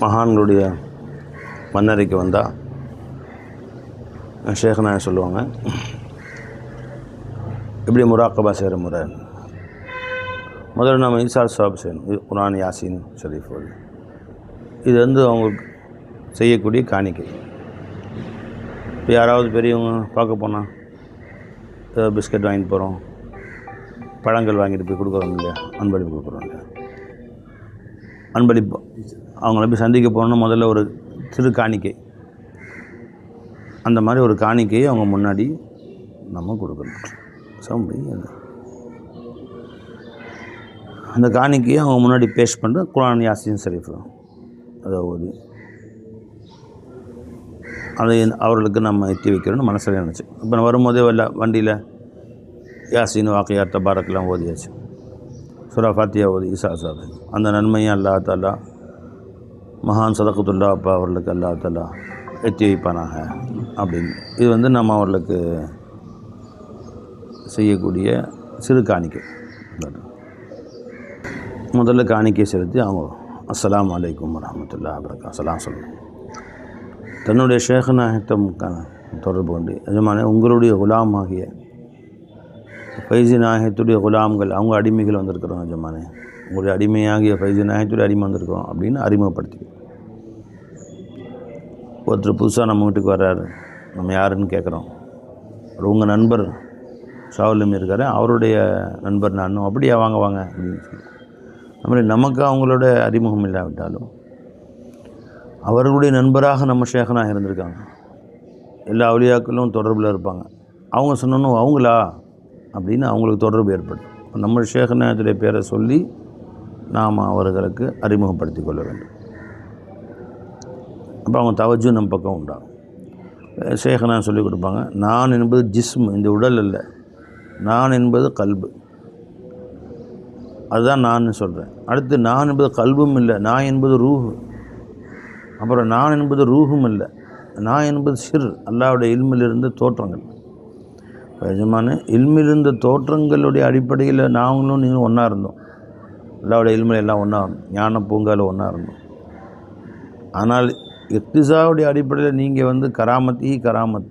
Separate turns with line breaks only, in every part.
மகான்களுடைய மன்னறைக்கு வந்தால் ஷேகனாய சொல்லுவாங்க. எப்படி முராக்கபா செய்கிற முறை. முதல்ல நம்ம இன்சார் சாப் செய்யணும். குரான் யாசின் ஷரீஃப் இது வந்து அவங்க செய்யக்கூடிய காணிக்கை. இப்போ யாராவது பெரியவங்க பார்க்க போனால் பிஸ்கட் வாங்கிட்டு போகிறோம் பழங்கள் வாங்கிட்டு போய் கொடுக்குறோம் இல்லையா? அன்பளிப்பு கொடுக்குறோம் இல்லையா? அன்பளிப்பு. அவங்கள போய் சந்திக்க போகணுன்னா முதல்ல ஒரு சிறு காணிக்கை. அந்த மாதிரி ஒரு காணிக்கையை அவங்க முன்னாடி நம்ம கொடுக்கணும். சம்பி அந்த காணிக்கையை அவங்க முன்னாடி பேஷ் பண்ணுற குரான் யாசின் ஷரீஃப் அதை ஓதி அதை அவர்களுக்கு நம்ம எத்தி வைக்கிறோன்னு மனசில் நினச்சி. இப்போ வரும்போதே வரல வண்டியில் யாசின் வாக்கையா தபாரக்கெல்லாம் ஓதியாச்சு. சுரா ஃபாத்தியா ஓதி ஈசா சாது. அந்த நன்மையும் அல்லா தாலா மகான் சதகத்துல்லா அப்பா அவர்களுக்கு அல்லா எத்தி வைப்பானாக அப்படின்னு. இது வந்து நம்ம அவர்களுக்கு செய்யக்கூடிய சிறு காணிக்கை. முதல்ல காணிக்கை செலுத்தி அவங்க அஸ்லாம் வலைக்கம் வரமத்துல்லா அபரக்கா அஸ்லாம் சொல்லணும் தன்னுடைய ஷேகநாயகம் தொடர்பு கொண்டு எஜமான உங்களுடைய குலாம் ஆகிய ஃபைசி நாயகத்துடைய குலாம்கள் அவங்க அடிமைகள் வந்திருக்கிறோம் எஜமானே. உங்களுடைய அடிமையாகிய ஃபைசி நாயகத்துடைய அடிமை வந்திருக்கிறோம் அப்படின்னு அறிமுகப்படுத்திக்கிறோம் ஒருத்தர் புதுசாக நம்ம வீட்டுக்கு வர்றாரு. நம்ம யாருன்னு கேட்குறோம் அவர் உங்கள் நண்பர். ஷாவுலம் இருக்கார். அவருடைய நண்பர் நானும். அப்படியே வாங்க வாங்க அப்படின்னு சொல்லி. நம்மளே நமக்கு அவங்களோட அறிமுகம் இல்லாவிட்டாலும் அவர்களுடைய நண்பராக நம்ம சேகனாக இருந்திருக்காங்க. எல்லா அவளியாக்களும் தொடர்பில் இருப்பாங்க. அவங்க சொன்னணும் அவங்களா? அப்படின்னு அவங்களுக்கு தொடர்பு ஏற்படும். நம்ம ஷேகநாயகத்துடைய பேரை சொல்லி நாம் அவர்களுக்கு அறிமுகப்படுத்தி கொள்ள வேண்டும். அப்போ அவங்க தவஜும் நம்ம பக்கம் உண்டாகும் சேகனா சொல்லிக் கொடுப்பாங்க நான் என்பது ஜிஸ்ம் இந்த உடல் அல்ல. நான் என்பது கல்பு. அதுதான் நான் சொல்கிறேன் அடுத்து நான் என்பது கல்பும் இல்லை நான் என்பது ரூஹு. அப்புறம் நான் என்பது ரூஹும் இல்லை நான் என்பது சிர் அல்லாவுடைய இல்மிலிருந்து தோற்றங்கள். எஜமான இல்மிலிருந்த தோற்றங்களுடைய அடிப்படையில் நாங்களும் நீங்களும் ஒன்றா இருந்தோம். அல்லாவுடைய இல்மில் எல்லாம் ஒன்றா இருந்தோம். ஞான பூங்காவில் ஒன்றா இருந்தோம். ஆனால் இக்திசாவுடைய அடிப்படையில் நீங்கள் வந்து கராமத்தி கராமத்.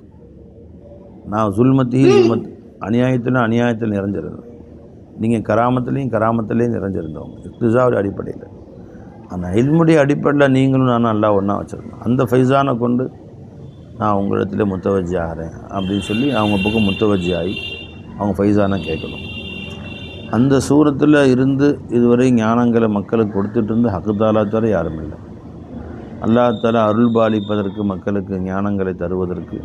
நான் சுல்மத்தி சுல்மத். அநியாயத்தில் அநியாயத்தில் நிறைஞ்சிருந்தேன் நீங்கள் கராமத்துலேயும் கராமத்துலேயும் நிறைஞ்சிருந்தவங்க. இக்திசாவுடைய அடிப்படையில். ஆனால் இல்முடைய அடிப்படையில் நீங்களும் நானும் நல்லா ஒன்றா வச்சுருந்தோம் அந்த ஃபைசானை கொண்டு நான் உங்களிடத்துல முத்தவஜி ஆகிறேன் அப்படின்னு சொல்லி அவங்க பக்கம் முத்தவஜி ஆகி அவங்க ஃபைசானை கேட்கணும். அந்த சூரத்தில் இருந்து இதுவரை ஞானங்களை மக்களுக்கு கொடுத்துட்டு இருந்து ஹக்குதாலா தவிர யாரும் இல்லை. அல்லா அருள் பாலிப்பதற்கு மக்களுக்கு ஞானங்களை தருவதற்கு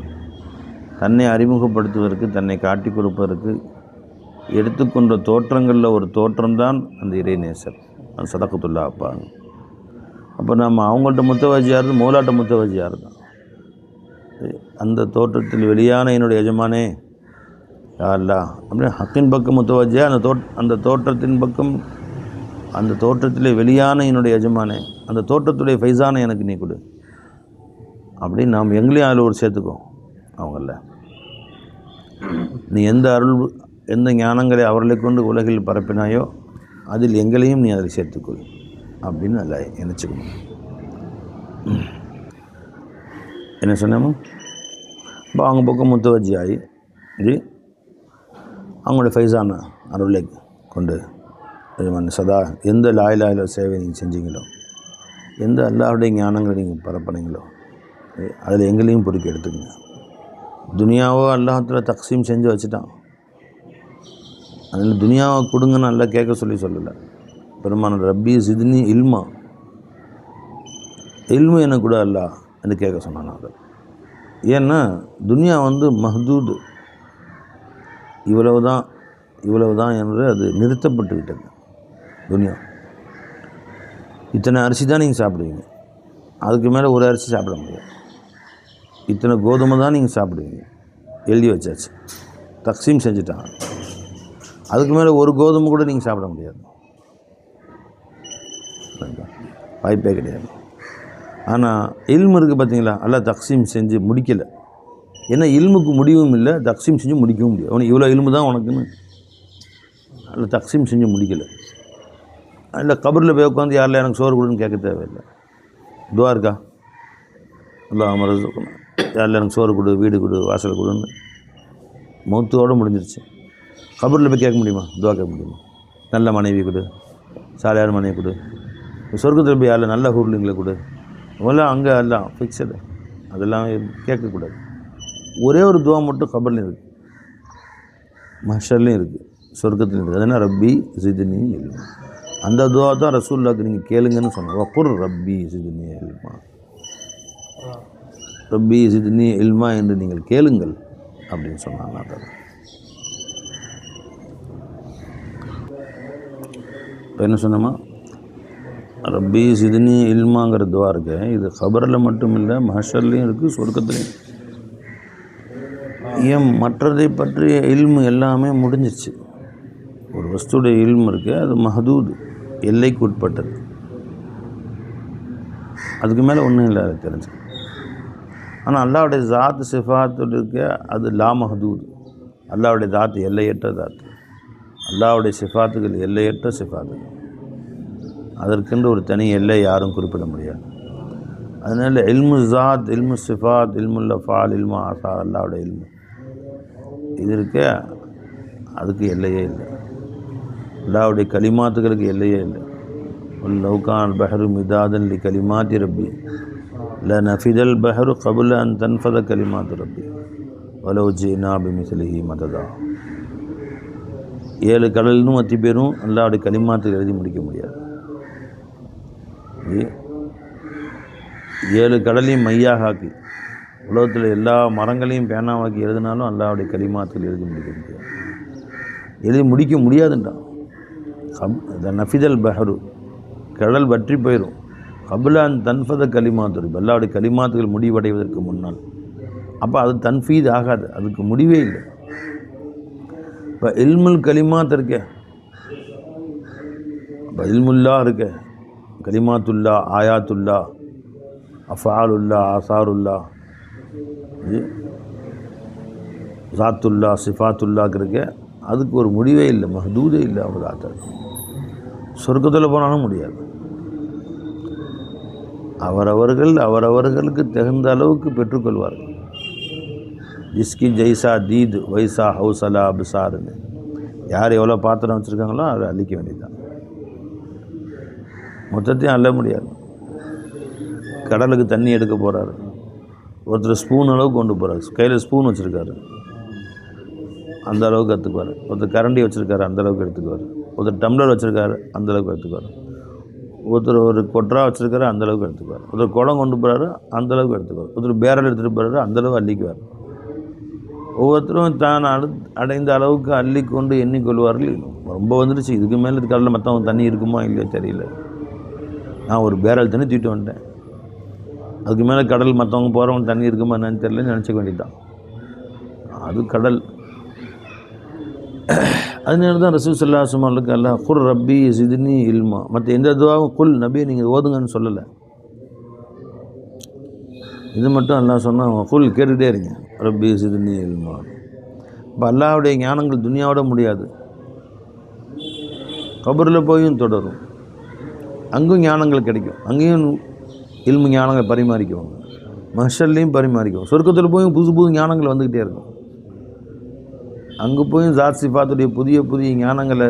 தன்னை அறிமுகப்படுத்துவதற்கு தன்னை காட்டி கொடுப்பதற்கு எடுத்துக்கொண்ட தோற்றங்களில் ஒரு தோற்றம்தான் அந்த இறைநேசர் அந்த சதக்கத்துல்லா அப்பா அப்போ நம்ம அவங்கள்ட்ட முத்தவாஜியார் மூலாட்ட முத்தவாஜியார் தான் அந்த தோற்றத்தில் வெளியான என்னுடைய எஜமானே அல்லா? அப்படின்னு ஹக்கின் பக்கம் முத்தவாஜியா அந்த தோட் அந்த தோற்றத்தின் பக்கம் அந்த தோற்றத்தில் வெளியான என்னுடைய எஜமானே அந்த தோற்றத்துடைய ஃபைசானை எனக்கு நீ கொடு. அப்படின்னு நாம் எங்களையும் அதில் ஒரு சேர்த்துக்கோ அவங்கள. நீ எந்த அருள் எந்த ஞானங்களை அவர்களை கொண்டு உலகில் பரப்பினாயோ அதில் எங்களையும் நீ அதில் சேர்த்துக்கொள் அப்படின்னு நல்லா நினச்சிக்கணும். என்ன சொன்னோமோ இப்போ அவங்க பக்கம் முத்தவஜி ஆகி ஜி அவங்களுடைய ஃபைஸான அருளை கொண்டு எஜமான சதா எந்த லாயிலாயில சேவை நீங்கள் செஞ்சீங்களோ எந்த அல்லாவுடைய ஞானங்களை நீங்கள் பரப்புனீங்களோ அதில் எங்களையும் பொறுக்கி எடுத்துக்கங்க. துனியாவோ அல்லாஹத்தில் தக்சீம் செஞ்சு வச்சுட்டான். அதில் துனியாவை கொடுங்கன்னு நல்லா கேட்க சொல்லி சொல்லலை. பெருமான ரப்பி சிதினி இல்மா. இல்மு எனக்கு கூட அல்லா என்று கேட்க சொன்னான் அதை ஏன்னா துனியா வந்து மஹதூது. இவ்வளவு தான் இவ்வளவு தான் என்று அது நிறுத்தப்பட்டு விட்டது. துணியா இத்தனை அரிசி தான் நீங்கள் சாப்பிடுவீங்க. அதுக்கு மேலே ஒரு அரிசி சாப்பிட முடியாது. இத்தனை கோதுமை தான் நீங்கள் சாப்பிடுவீங்க. எழுதி வச்சாச்சு. தக்ஸீம் செஞ்சுட்டாங்க. அதுக்கு மேலே ஒரு கோதுமை கூட நீங்கள் சாப்பிட முடியாது. வாய்ப்பே கிடையாது. ஆனால் இல்மு இருக்குது பார்த்தீங்களா எல்லாம் தக்ஸீம் செஞ்சு முடிக்கலை. ஏன்னா இல்முக்கு முடிவும் இல்லை தக்ஸீம் செஞ்சு முடிக்கவும் முடியாது. உனக்கு இவ்வளோ இல்மு தான் உனக்குன்னு. அதில் தக்ஸீம் செஞ்சு முடிக்கலை. இல்லை கபரில் போய் உட்காந்து யாரில் எனக்கு சோறு கொடுன்னு கேட்க தேவையில்லை. துவா இருக்கா? இல்லை அமரது யாரில் எனக்கு சோறு கொடு வீடு கொடு வாசல் கொடுன்னு. மௌத்தோடு முடிஞ்சிருச்சு. கபூரில் போய் கேட்க முடியுமா? துவா கேட்க முடியுமா? நல்ல மனைவி கொடு சாலையான மனைவி கொடு. சொர்க்கத்தில் போய் யாரில் நல்ல ஹூர்லிங்களை கொடு. இவெல்லாம் அங்கே எல்லாம் ஃபிக்ஸடு அதெல்லாம் கேட்கக்கூடாது. ஒரே ஒரு துவா மட்டும் கபர்லையும் இருக்குது மஷர்லையும் இருக்குது சொர்க்கத்துலையும் இருக்குது அதனால் ரப்பி ஜிதினி இல்மா. அந்த துவா தான் ரசூல்லாக்கு நீங்கள் கேளுங்கன்னு சொன்னாங்க. வக்குர் ரப்பி சிதுனி இல்மா. ரப்பி சிதினி இல்மா என்று நீங்கள் கேளுங்கள் அப்படின்னு சொன்னாங்க அதான் இப்போ என்ன சொன்னோமா? ரப்பி சிதினி இல்மாங்கிற துவா இருக்கு. இது கபரில் மட்டும் இல்லை மஹஷர்லேயும் இருக்குது சொர்க்கத்துலேயும். ஏன் மற்றதை பற்றிய இல்மு எல்லாமே முடிஞ்சிச்சு ஒரு வஸ்துடைய இல்மு இருக்குது அது மஹதூது. எல்லைக்கு உட்பட்டது. அதுக்கு மேலே ஒன்றும் இல்லை அது தெரிஞ்சு ஆனால் அல்லாவுடைய ஜாத்து சிஃபாத்துக்கு அது லா மஹதூது. அல்லாவுடைய தாத்து எல்லையற்ற தாத்து அல்லாவுடைய சிஃபாத்துகள் எல்லையற்ற சிஃபாத்துகள். அதற்கென்று ஒரு தனி எல்லை யாரும் குறிப்பிட முடியாது. அதனால் இல்மு ஜாத் இல்மு சிஃபாத் இல்முல்ல ஃபால் இல்மு ஆசா அல்லாவுடைய இல்மு. இது இருக்க அதுக்கு எல்லையே இல்லை. அல்லாவுடைய கலிமாத்துகளுக்கு எல்லையே இல்லை. லவுகான் பஹரு மிதாதன் லி கலிமாத்தி ரப்பி. ல நஃபிதல் பஹரு கபுல அன் தன்ஃபத கலிமாத்து ரப்பி. வலோ ஜீனா பிமிசலிஹி மததா. ஏழு கடல்னு அத்தி பேரும் அல்லாவுடைய களிமாத்துக்கு எழுதி முடிக்க முடியாது. ஏழு கடலையும் மையாக ஆக்கி உலகத்தில் எல்லா மரங்களையும் பேனாவாக்கி எழுதினாலும் அல்லாவுடைய களிமாத்தில் எழுதி முடிக்க முடியாது. எழுதி முடிக்க முடியாதுன்றான். ஹம் த நஃபிதல் பஹரு. கடல் வற்றி போயிடும் கபுலான் தன்ஃபத கலிமாத்து அல்லாவுடைய கலிமாத்துகள் முடிவடைவதற்கு முன்னால். அப்போ அது தன்ஃபீத் ஆகாது. அதுக்கு முடிவே இல்லை. இப்போ இல்முல் கலிமாத் இருக்க. இப்போ இல்முல்லா இருக்க. கலிமாத்துல்லா ஆயாத்துல்லா அஃபாலுல்லா ஆசாருல்லா. இது ஜாத்துல்லா சிஃபாத்துல்லாக்கு இருக்க. அதுக்கு ஒரு முடிவே இல்லை. மஹதூதே இல்லை அவர் ஆத்தா சொர்க்கத்தில் போனாலும் முடியாது. அவரவர்கள் அவரவர்களுக்கு தகுந்த அளவுக்கு பெற்றுக்கொள்வார்கள். ஜிஸ்கி ஜெய்சா தீத் வைசா ஹவுசலா அபிசாருன்னு. யார் எவ்வளோ பாத்திரம் வச்சுருக்காங்களோ அதை அழிக்க வேண்டியதுதான். மொத்தத்தையும் அள்ள முடியாது. கடலுக்கு தண்ணி எடுக்க போகிறாரு ஒருத்தர் ஸ்பூன் அளவுக்கு கொண்டு போகிறார் கையில் ஸ்பூன் வச்சுருக்காரு. அந்த அளவுக்கு கற்றுக்குவார் ஒருத்தர் கரண்டி வச்சுருக்காரு அந்த அளவுக்கு எடுத்துக்குவார். ஒருத்தர் டம்ளர் வச்சுருக்காரு அந்த அளவுக்கு எடுத்துக்குவார். ஒருத்தர் ஒரு கொட்ரா வச்சுருக்காரு அந்தளவுக்கு எடுத்துக்குவார். ஒருத்தர் குளம் கொண்டு போகிறாரு அந்தளவுக்கு எடுத்துக்குவார். ஒருத்தர் பேரல் எடுத்துகிட்டு போகிறாரு அந்தளவுக்கு அள்ளிக்குவார். ஒவ்வொருத்தரும் தான் அடு அடைந்த அளவுக்கு அள்ளி கொண்டு எண்ணிக்கொள்வார்கள். ரொம்ப வந்துடுச்சு இதுக்கு மேலே கடலில் மற்றவங்க தண்ணி இருக்குமா இல்லையோ தெரியல. நான் ஒரு பேரல் தண்ணி தூக்கிட்டு வந்துட்டேன். அதுக்கு மேலே கடல் மற்றவங்க போகிறவங்க தண்ணி இருக்குமா என்னன்னு தெரியல நினச்சிக்க வேண்டியதுதான். அது கடல். அதனால தான் ரசூ சல்லா சுமாலுக்கு அல்லா குர் ரப்பி சிதினி இல்மா. மற்ற எந்த இதுவாகவும் குல் நபி நீங்கள் ஓதுங்கன்னு சொல்லலை. இது மட்டும் அல்லா சொன்னால் குல் கேட்டுகிட்டே இருங்க. ரப்பி சிதினி இல்மா. இப்போ அல்லாவுடைய ஞானங்கள் துனியாவோட முடியாது. கபரில் போயும் தொடரும். அங்கும் ஞானங்கள் கிடைக்கும். அங்கேயும் இல்மு ஞானங்கள் பரிமாறிக்குவாங்க. மஷல்லையும் பரிமாறிக்குவோம் சொர்க்கத்தில் போயும் புது புது ஞானங்கள் வந்துக்கிட்டே இருக்கும். அங்கே போய் ஜாத் சிஃபாத்துடைய புதிய புதிய ஞானங்களை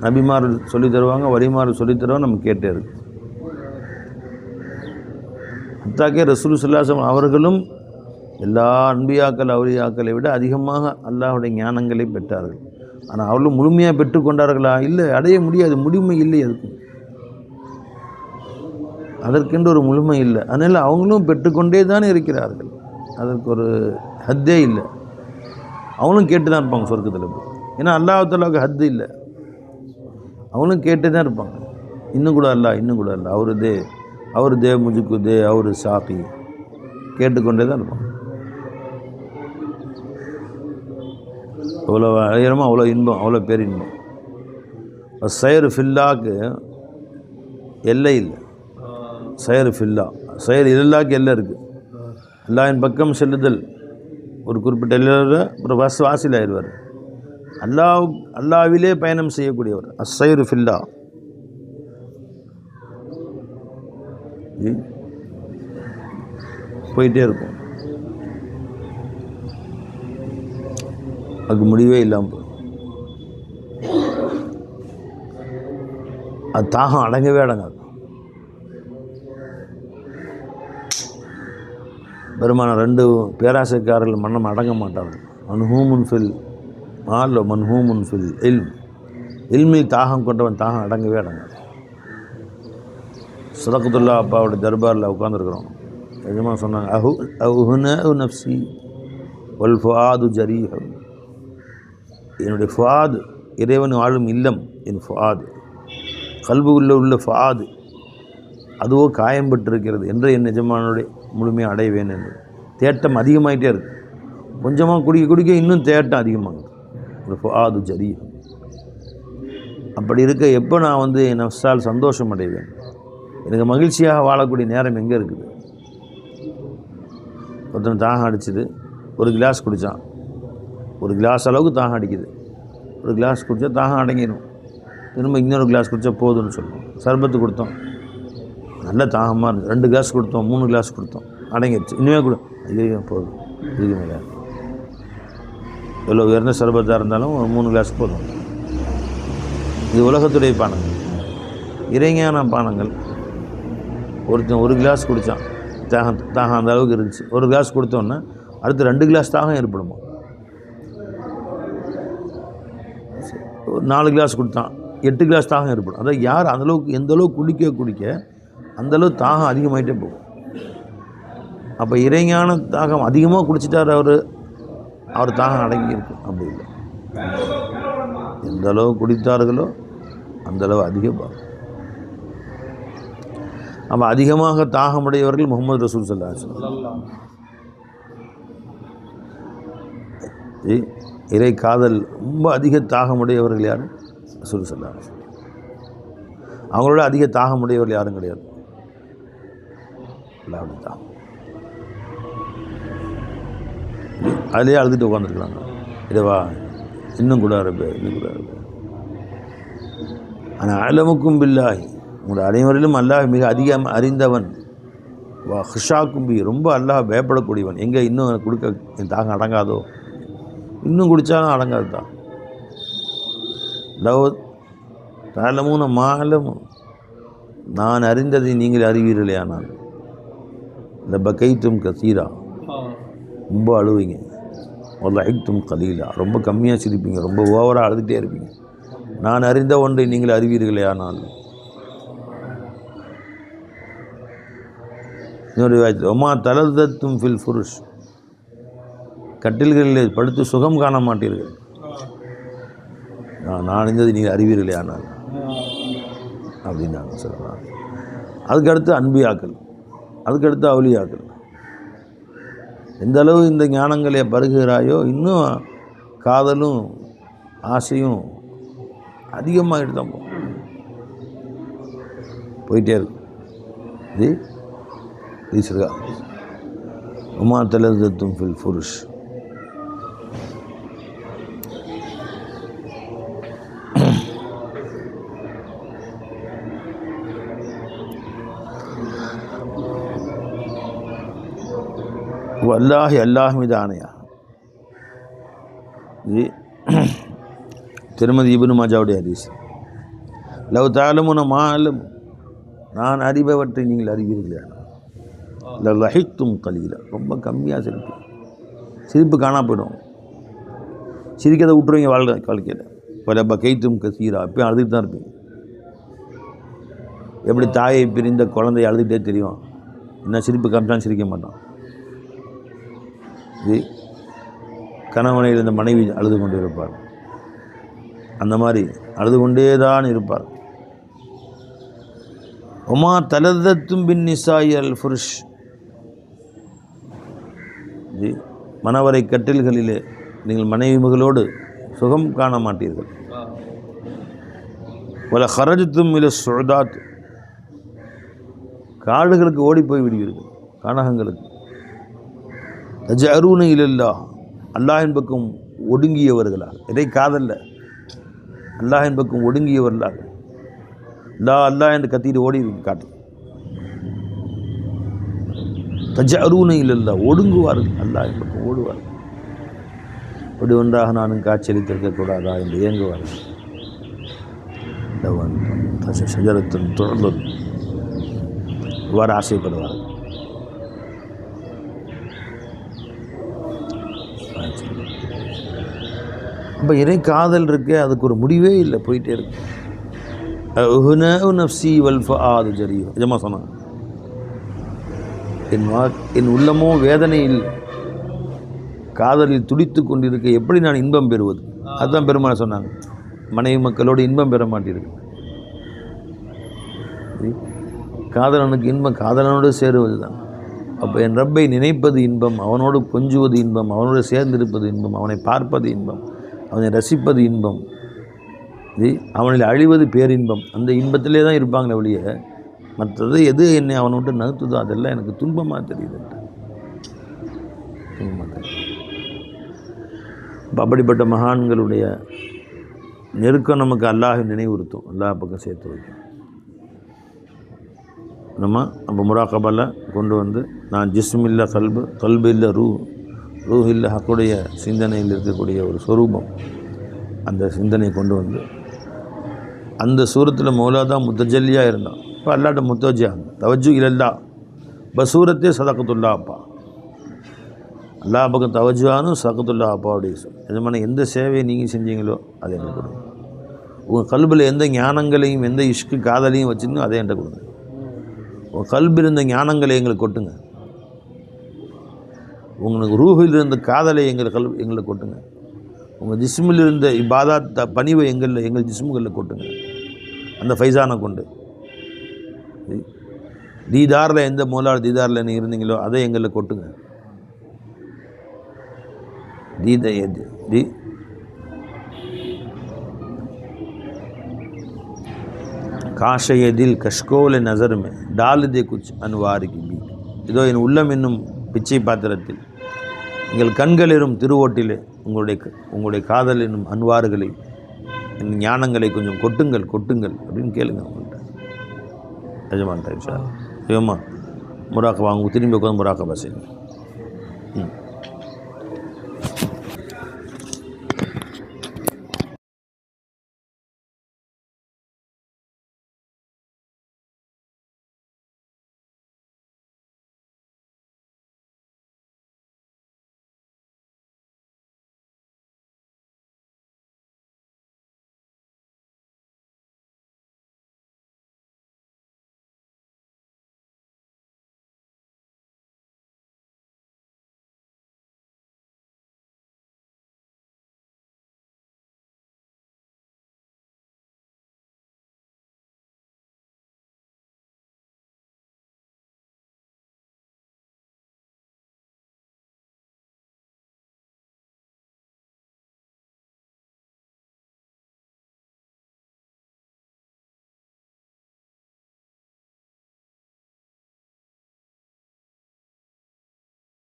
நபிமார் சொல்லித் தருவாங்க வரிமார் சொல்லித் தருவாங்க நம்ம கேட்டே இருக்கு. அத்தாக்கே ரசூல் சுல்லாசம் அவர்களும் எல்லா அன்பியாக்கள் அவரியாக்களை விட அதிகமாக அல்லாஹுடைய ஞானங்களை பெற்றார்கள். ஆனால் அவர்களும் முழுமையாக பெற்றுக்கொண்டார்களா இல்லை அடைய முடியாது. முழுமை இல்லை அதுக்கு. அதற்கென்று ஒரு முழுமை இல்லை. அதனால் அவங்களும் பெற்றுக்கொண்டே தான் இருக்கிறார்கள். அதற்கு ஒரு ஹத்தே இல்லை. அவங்களும் கேட்டு தான் இருப்பாங்க சொர்க்கத்தில் போய் ஏன்னா அல்லாஹாலாவுக்கு ஹத்து இல்லை. அவங்களும் கேட்டு தான் இருப்பாங்க. இன்னும் கூட அல்லா இன்னும் கூட அல்ல அவரு தே அவர் தே முஜுக்கு தே அவர் சாப்பி கேட்டுக்கொண்டே தான் இருப்பாங்க. அவ்வளோ ஆயிரமோ அவ்வளோ இன்பம் அவ்வளோ பேர் இன்பம் சயர் ஃபில்லாக்கு எல்லை இல்லை. சயர் ஃபில்லா சயர் இல்லாக்கு எல்லை இருக்குது அல்லாயின் பக்கம் செல்லுதல். ஒரு குறிப்பிட்ட எல்லையில் ஒரு வாச வாசில் ஆயிடுவார் அல்லாஹ் அல்லாவிலே பயணம் செய்யக்கூடியவர். அசைரு ஃபில்லா. போயிட்டே இருக்கும். அதுக்கு முடிவே இல்லாமல் போகும் அது தாகம் அடங்கவே அடங்காது. பெருமான ரெண்டு பேராசைக்காரர்கள் மன்னம் அடங்க மாட்டார்கள். மன்ஹூமுன் ஃபில் மால் மன்ஹூமுன் ஃபில் இல் இல்மில் தாகம் கொண்டவன் தாகம் அடங்கவே அடங்காது. சதகத்துல்லா அப்பாவோட தர்பாரில் உட்காந்துருக்குறோம் எஜமா சொன்னாங்க அஹு அஹுன நப்சி ஒல் ஃபுஆது ஜரீஹம். என்னுடைய ஃபாது இறைவன் வாழும் இல்லம் என் ஃபாது கல்புக்குள்ள உள்ள ஃபாது அதுவோ காயம்பட்டிருக்கிறது என்று என் நிஜமானுடைய முழுமையாக அடைவேன் என்று. தேட்டம் அதிகமாகிட்டே இருக்கு. கொஞ்சமாக குடிக்க குடிக்க இன்னும் தேட்டம் அதிகமாகுது. ஒரு ஃபாது ஜரீஹம் அப்படி இருக்க எப்போ நான் வந்து என் நஃப்ஸால் சந்தோஷம் அடைவேன்? எனக்கு மகிழ்ச்சியாக வாழக்கூடிய நேரம் எங்கே இருக்குது? ஒருத்தன் தாகம் அடிச்சுது ஒரு கிளாஸ் குடித்தான் ஒரு கிளாஸ் அளவுக்கு தாகம் அடிக்குது. ஒரு கிளாஸ் குடித்தா தாகம் அடங்கிடும் திரும்ப இன்னொரு கிளாஸ் குடித்தா போதும்னு சொல்லுவோம். சர்பத்து கொடுத்தோம். நல்ல தாகமாக இருந்துச்சு ரெண்டு கிளாஸ் கொடுத்தோம் மூணு கிளாஸ் கொடுத்தோம். அடங்கிடுச்சு இனிமேல் கொடு ஐயோ போதும். இதுக்கு மேலே. எவ்வளோ உயர்ந்த சர்பத்தாக இருந்தாலும் ஒரு மூணு கிளாஸ் போதும். இது உலகத்துடைய பானங்கள். இறைஞான பானங்கள். ஒருத்தன் ஒரு கிளாஸ் குடித்தான் தாகம் தாகம் அந்த அளவுக்கு இருந்துச்சு. ஒரு கிளாஸ் கொடுத்தோன்னா அடுத்து ரெண்டு கிளாஸ் தாகம் ஏற்படுமா? ஒரு நாலு கிளாஸ் கொடுத்தான். எட்டு கிளாஸ் தாகம் ஏற்படும். அதாவது யார் அந்தளவுக்கு எந்தளவுக்கு எந்த அளவுக்கு குடிக்க குடிக்க அந்தளவு தாகம் அதிகமாகிட்டே போகும். அப்போ இறைஞான தாகம் அதிகமாக குடிச்சிட்டார் அவர் அவர் தாகம் அடங்கியிருக்கு அப்படி இல்லை. எந்த அளவு குடித்தார்களோ அந்த அளவு அப்போ அதிகமாக தாகமுடையவர்கள் முகமது ரசூல் சல்லாஹ் இறை காதல் ரொம்ப அதிக தாகமுடையவர்கள் யார்? ரசூல் சல்லாஹ் அவங்களோட அதிக தாகமுடையவர்கள் யாரும் கிடையாது. அல்லாஹ் தாகம் அதிலே அழுதுட்டு உட்காந்துருக்குறாங்க இதுவா இன்னும் கூட இருப்பு இன்னும் கூட இருப்பு ஆனால் அலமுக்கும் பில்லாஹி. உங்களோட அனைவரிலும் அல்லாஹ் மிக அதிகம் அறிந்தவன். வா ஹிஷா கும்பி ரொம்ப அல்லாஹ் பயப்படக்கூடியவன். எங்கே இன்னும் கொடுக்க என் தாகம் அடங்காதோ? இன்னும் குடித்தாலும் அடங்காது தான் லவ் தாளமும் மாலமும் நான் அறிந்ததை நீங்கள் அறிவீர்களே ஆனால். இந்த பக்கைத்தும் கசீரா. ரொம்ப அழுவீங்க. ஒரு ஐத்தும் கலீலா. ரொம்ப கம்மியாக சிரிப்பீங்க. ரொம்ப ஓவராக அழுதுகிட்டே இருப்பீங்க. நான் அறிந்த ஒன்றை நீங்கள் அறிவீர்களே ஆனால். ஒமா தலதத்தும் ஃபில் ஃபுருஷ். கட்டில்களில் படுத்து சுகம் காண மாட்டீர்கள். நான் நான் அறிந்தது நீங்கள் அறிவீர்களே ஆனால். அப்படின்னாங்க சொல்கிறாங்க அதுக்கடுத்து அன்பியாக்கள். அதுக்கடுத்து அவுலியாக்கள் எந்த அளவு இந்த ஞானங்களை பருகிறாயோ இன்னும் காதலும் ஆசையும் அதிகமாகிட்டு தான் போகும். போயிட்டே இருக்கும் இது ஈஸ்வரா உமா தலத்தும் ஃபில் ஃபுருஷ். வல்லாஹி அல்லாஹ் மீது ஆணையா இது திருமதி இபுனு மாஜாவுடைய ஹதீஸ் லவ் தாலமுன மாலும் நான் அறிபவற்றை நீங்கள் அறிவீர்களா லஹித்தும் கலியில் ரொம்ப கம்மியாக சிரிப்பு சிரிப்பு காணா போயிடும் சிரிக்கதை விட்டுருவீங்க வாழ்க்கை வாழ்க்கையில் பல பகைத்தும் கசீரா அப்பயும் அழுதுட்டு தான் இருப்பீங்க எப்படி தாயை பிரிந்த குழந்தை அழுதுகிட்டே தெரியும் என்ன சிரிப்பு காமிச்சாலும் சிரிக்க மாட்டான் இது கணவனை இருந்த மனைவி அழுது கொண்டு இருப்பார். அந்த மாதிரி அழுது கொண்டே தான் இருப்பார். உமா தலதத்தும் பின் நிசாய் அல் ஃபுருஷ். இது மணவரை கட்டில்களிலே நீங்கள் மனைவிமகளோடு சுகம் காண மாட்டீர்கள். பல ஹரஜத்தும் இல சுழதாத் காடுகளுக்கு ஓடி போய் விடுவீர்கள் கானகங்களுக்கு. தஜ அருண இல்லல்லா அல்லாஹின் பக்கம் ஒடுங்கியவர்களாக இதை காதல்ல. அல்லாஹின் பக்கம் ஒடுங்கியவர்களாக லா அல்லாஹ் என்று கத்திட்டு ஓடி இருக்கு காட்டு. தஜ அருணை இல்லல்லா ஒடுங்குவார்கள். அல்லாஹ் பக்கம் ஓடுவார்கள். அப்படி ஒன்றாக நானும் காட்சியளித்திருக்கக்கூடாதா என்று இயங்குவார்கள் சஜரத்தின் தொடர்ந்து இவ்வாறு ஆசைப்படுவார்கள். அப்போ இறை காதல் இருக்கே அதுக்கு ஒரு முடிவே இல்லை போயிட்டே இருக்கு. அஹ்னஉ நஃப்சி வல் ஃபஆது நிஜமா சொன்னான் என் வா என் உள்ளமோ வேதனையில் காதலில் துடித்து கொண்டிருக்க எப்படி நான் இன்பம் பெறுவது? அதுதான் பெருமாள் சொன்னாங்க. மனைவி மக்களோடு இன்பம் பெற மாட்டேருக்கு காதலனுக்கு இன்பம் காதலனோடு சேருவது தான் அப்போ என் ரப்பை நினைப்பது இன்பம் அவனோடு கொஞ்சுவது இன்பம் அவனோடு சேர்ந்திருப்பது இன்பம் அவனை பார்ப்பது இன்பம். அவனை ரசிப்பது இன்பம். இது அவனில் அழிவது பேரின்பம். அந்த இன்பத்திலே தான் இருப்பாங்களே ஒழிய மற்றது எது என்னை அவனை விட்டு நகர்த்துதோ அதெல்லாம் எனக்கு துன்பமாக தெரியுது துன்பமாக தெரியுது. அப்படிப்பட்ட மகான்களுடைய நெருக்கம் நமக்கு அல்லாஹ் நினைவுறுத்தும். அல்லாஹ் பக்கம் சேர்த்து வைக்கும். நம்ம நம்ம முராக்கபால கொண்டு வந்து நான் ஜிஸ்மில்ல கல்பு கல்பு இல்லை ரூ ரூ ஹக்குடைய சிந்தனையில் இருக்கக்கூடிய ஒரு சொரூபம் அந்த சிந்தனையை கொண்டு வந்து அந்த சூரத்தில் மௌலா தான் முத்தஜல்லியாக இருந்தான். இப்போ அல்லாட்ட முத்தஜியா தவஜு இல்லல்லா பசூரத்தே சதக்கத்துல்லா அப்பா அல்லா பக்கம் தவஜுவானும் சதக்கத்துல்லா அப்பாவுடைய சொல். எஜமான எந்த சேவையை நீங்கள் செஞ்சீங்களோ அதை எனக்கு கொடுங்க. உங்கள் கல்பில் எந்த ஞானங்களையும் எந்த இஷ்கு காதலையும் வச்சுருந்தோ அதை என்கிட்ட கொடுங்க. உங்கள் கல்பில் இருந்த ஞானங்களை எங்களுக்கு கொட்டுங்க. உங்களுக்கு ரூஹில் இருந்த காதலை எங்கள் கல் எங்களை கொட்டுங்க. உங்கள் ஜிஸ்மில் இருந்த இபாதா த பணிவை எங்களில் எங்கள் ஜிஸ்முகளில் கொட்டுங்க. அந்த ஃபைசானை கொண்டு. தீதாரில் எந்த மூலார் தீதாரில் நீங்கள் இருந்தீங்களோ அதை எங்களை கொட்டுங்க. தீத தி காஷய தில் கஷ்கோல நசருமே டால் தே குச் அன்வாருக்கு இதோ என் உள்ளம் என்னும் பிச்சை பாத்திரத்தில். எங்கள் கண்கள் எனும் திருவோட்டிலே உங்களுடைய க- உங்களுடைய காதல் என்னும் அன்வாறுகளை என் ஞானங்களை கொஞ்சம் கொட்டுங்கள் கொட்டுங்கள் அப்படின்னு கேளுங்க அவங்கள்ட்ட யஜமான் டைப் சார் ஏமா முராக்கபா அவங்க திரும்பி உட்காந்து முராக்கபா செய்யுங்க.